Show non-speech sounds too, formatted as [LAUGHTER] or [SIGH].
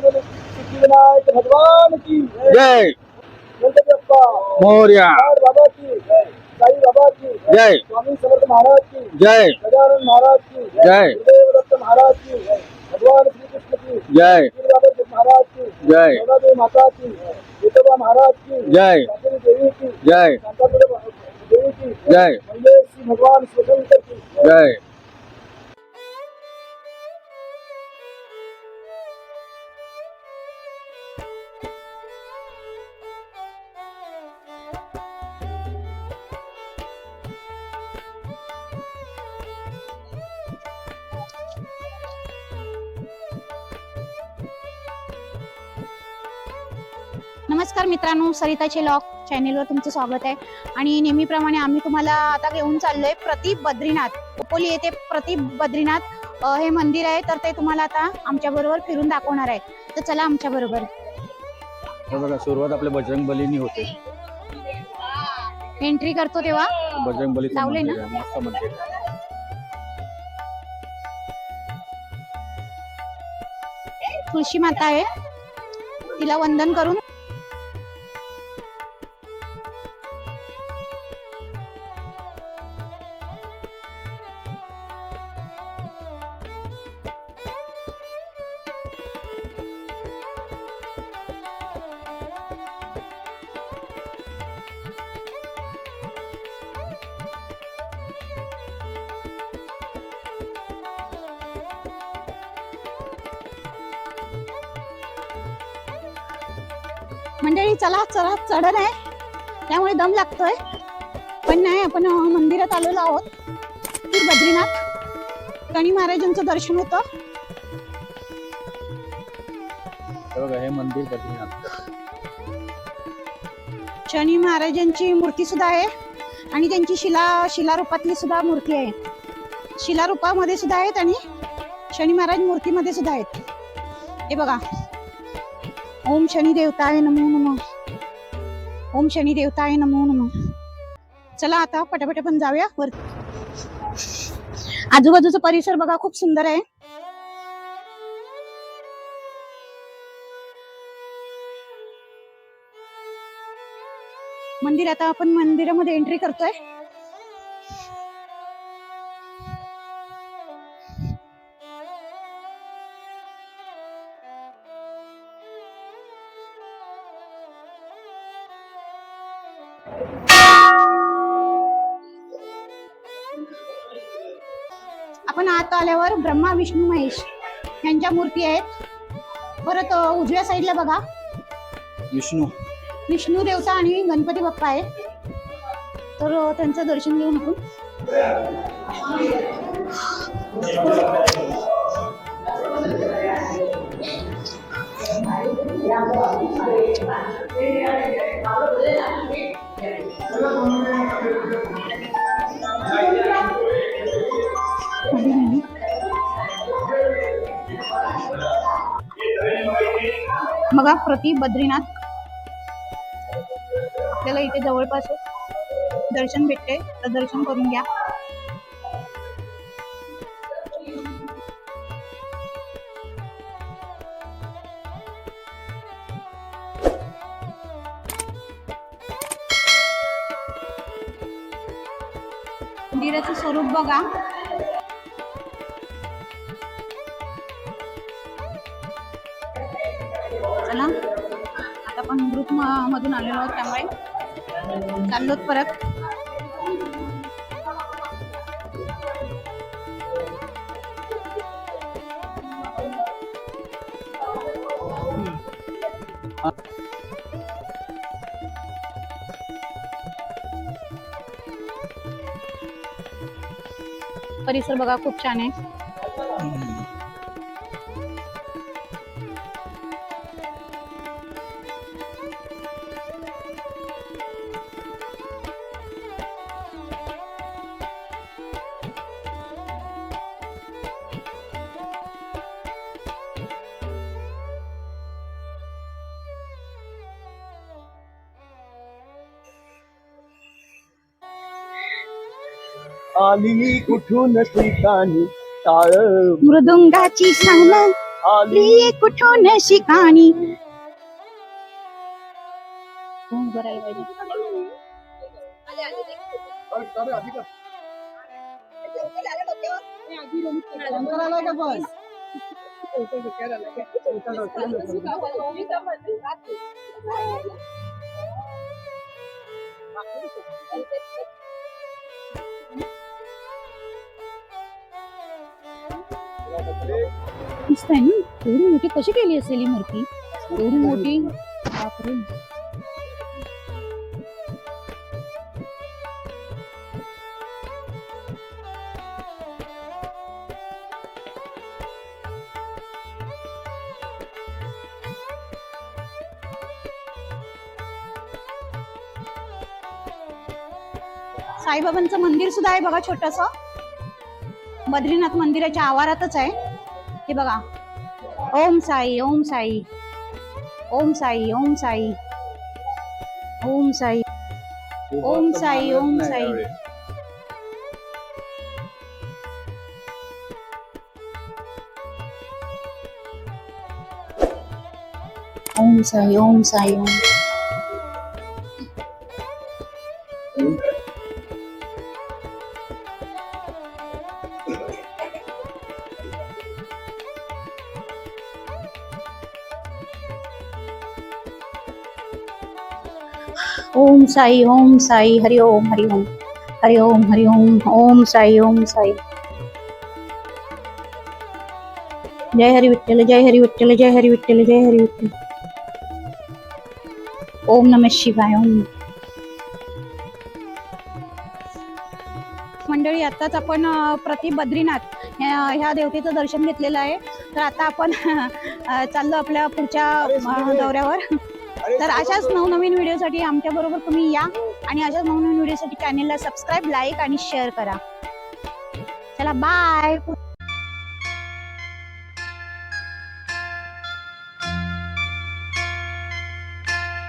सिद्धिविनायक भगवान की जय. जय गणपती बाप्पा मोर्या बाळ बाबा की जय. साई बाबा की जय स्वामी समर्थ महाराज की जय गजानन महाराज की जय. दत्त महाराज की. भगवान श्री कृष्ण की जय महाराज की जय देवी माता की विठोबा महाराज की जय देवी की जय देवी की जय म्हणजे भगवान शिवशंकर की जय. नमस्कार मित्रांनो सरिताचे लॉक चॅनेलवर तुमचं स्वागत आहे. आणि नेहमीप्रमाणे आम्ही तुम्हाला आता घेऊन चाललोय प्रति बद्रीनाथ. खोपोली येथे प्रति बद्रीनाथ हे मंदिर आहे. तर ते तुम्हाला आता आमच्या बरोबर फिरून दाखवणार आहे. तर चला आमच्या बरोबर. बघा सुरुवात आपल्या बजरंग बलीनी होते. एंट्री करतो तेव्हा. बजरंग बलीचं लावलंय मंदिर ना? तुळशी माता आहे. तिला वंदन करून मंडळी चला चला चढण आहे. त्यामुळे दम लागतोय. पण नाही आपण मंदिरात आलेलो आहोत. बद्रीनाथ. गणी महाराजांचं दर्शन होतं. बघा हे मंदिर बद्रीनाथ. शनी महाराजांची मूर्ती सुद्धा आहे. आणि त्यांची शिला शिलारूपातली सुद्धा मूर्ती आहे. शिलारूपामध्ये सुद्धा आहेत आणि शनी महाराज मूर्तीमध्ये सुद्धा आहेत. हे बघा. ओम शनी देवताय नमो नम. ओम शनी देवताय नमो नम. चला आता पटापट पण जाऊया वर. आजूबाजूचा परिसर बघा खूप सुंदर आहे. मंदिर आता आपण मंदिरामध्ये एंट्री करतोय. आपण आत आल्यावर ब्रह्मा विष्णू महेश यांच्या मूर्ती आहेत. परत उजव्या साईडला बघा. विष्णू. विष्णू देवता आणि गणपती बाप्पा आहे तर त्यांचं दर्शन घेऊन आपण. बघा प्रति बद्रीनाथ. आपल्याला इथे जवळपास दर्शन भेटते तर दर्शन करून घ्या. मंदिराचं स्वरूप बघा. चला. आता आपण ग्रुप मधून आलेलो आहोत त्यामुळे. चाललोत परत. परिसर बघा खूप छान आहे. आली कुठून ठिकाणी टाळ. मृदुंगाची साल आली कुठून शिकाणी कोण ना? एवढी मोठी कशी केली असेल ही मूर्ती? एवढी मोठी? बापरे. साईबाबांचं मंदिर सुद्धा आहे बघा छोटस. बद्रीनाथ मंदिराच्या आवारातच आहे. हे बघा. ओम साई ओम साई. ओम साई ओम साई. ओम साई. ओम साई ओम साई. ओम साई ओम साई ओम ओम साई ओम साई हरि ओम हरि ओम हरि ओम हरि ओम ओम साई ओम साई। जय हरि विठ्ठल जय हरि विठ्ठल जय हरि विठ्ठल जय हरि विठ्ठल। ओम नमः शिवाय ओम मंडळी आताच आपण प्रति बद्रीनाथ ह्या देवतेचं दर्शन घेतलेलं आहे. तर आता आपण [LAUGHS] चाललो आपल्या पुढच्या दौऱ्यावर. तर अशाच नवनवीन व्हिडिओसाठी आमच्या बरोबर तुम्ही या आणि अशाच नवनवीन व्हिडिओसाठी चॅनेलला सबस्क्राईब लाईक आणि शेअर करा. चला बाय